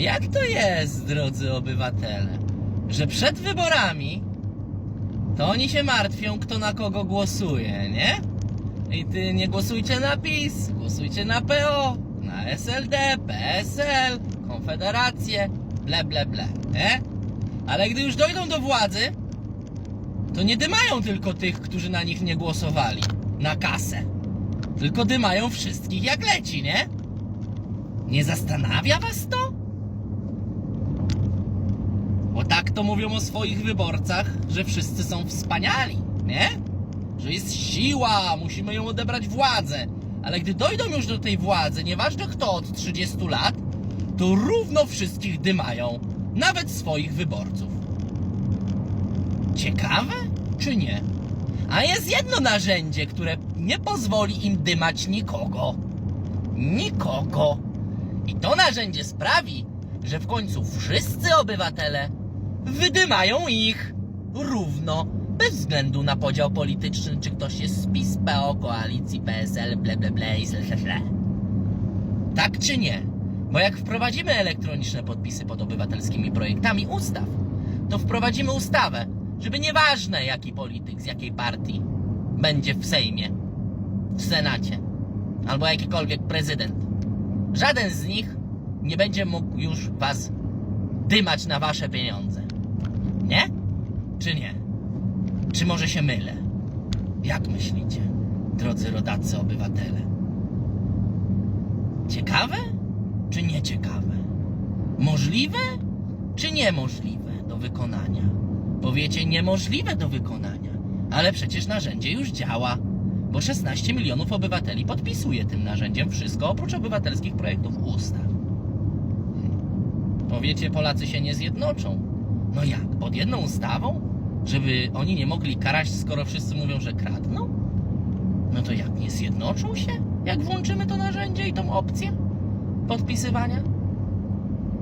Jak to jest, drodzy obywatele, że przed wyborami to oni się martwią, kto na kogo głosuje, nie? I ty nie głosujcie na PiS, głosujcie na PO, na SLD, PSL, Konfederację, ble, ble, ble, nie? Ale gdy już dojdą do władzy, to nie dymają tylko tych, którzy na nich nie głosowali, na kasę. Tylko dymają wszystkich jak leci, nie? Nie zastanawia was to? Bo tak to mówią o swoich wyborcach, że wszyscy są wspaniali, nie? Że jest siła, musimy ją odebrać władzę. Ale gdy dojdą już do tej władzy, nieważne kto od 30 lat, to równo wszystkich dymają, nawet swoich wyborców. Ciekawe czy nie? A jest jedno narzędzie, które nie pozwoli im dymać nikogo. Nikogo. I to narzędzie sprawi, że w końcu wszyscy obywatele wydymają ich równo, bez względu na podział polityczny, czy ktoś jest z PiS, PO, koalicji, PSL, ble, ble, ble i źle, źle. Tak czy nie? Bo jak wprowadzimy elektroniczne podpisy pod obywatelskimi projektami ustaw, to wprowadzimy ustawę, żeby nieważne jaki polityk z jakiej partii będzie w Sejmie, w Senacie albo jakikolwiek prezydent, żaden z nich nie będzie mógł już was dymać na wasze pieniądze. Nie? Czy nie? Czy może się mylę? Jak myślicie, drodzy rodacy obywatele? Ciekawe czy nieciekawe? Możliwe czy niemożliwe do wykonania? Powiecie niemożliwe do wykonania, ale przecież narzędzie już działa, bo 16 milionów obywateli podpisuje tym narzędziem wszystko oprócz obywatelskich projektów ustaw. Powiecie, Polacy się nie zjednoczą. No jak? Pod jedną ustawą? Żeby oni nie mogli karać, skoro wszyscy mówią, że kradną? No to jak, nie zjednoczą się? Jak włączymy to narzędzie i tą opcję podpisywania?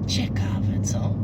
Ciekawe, co?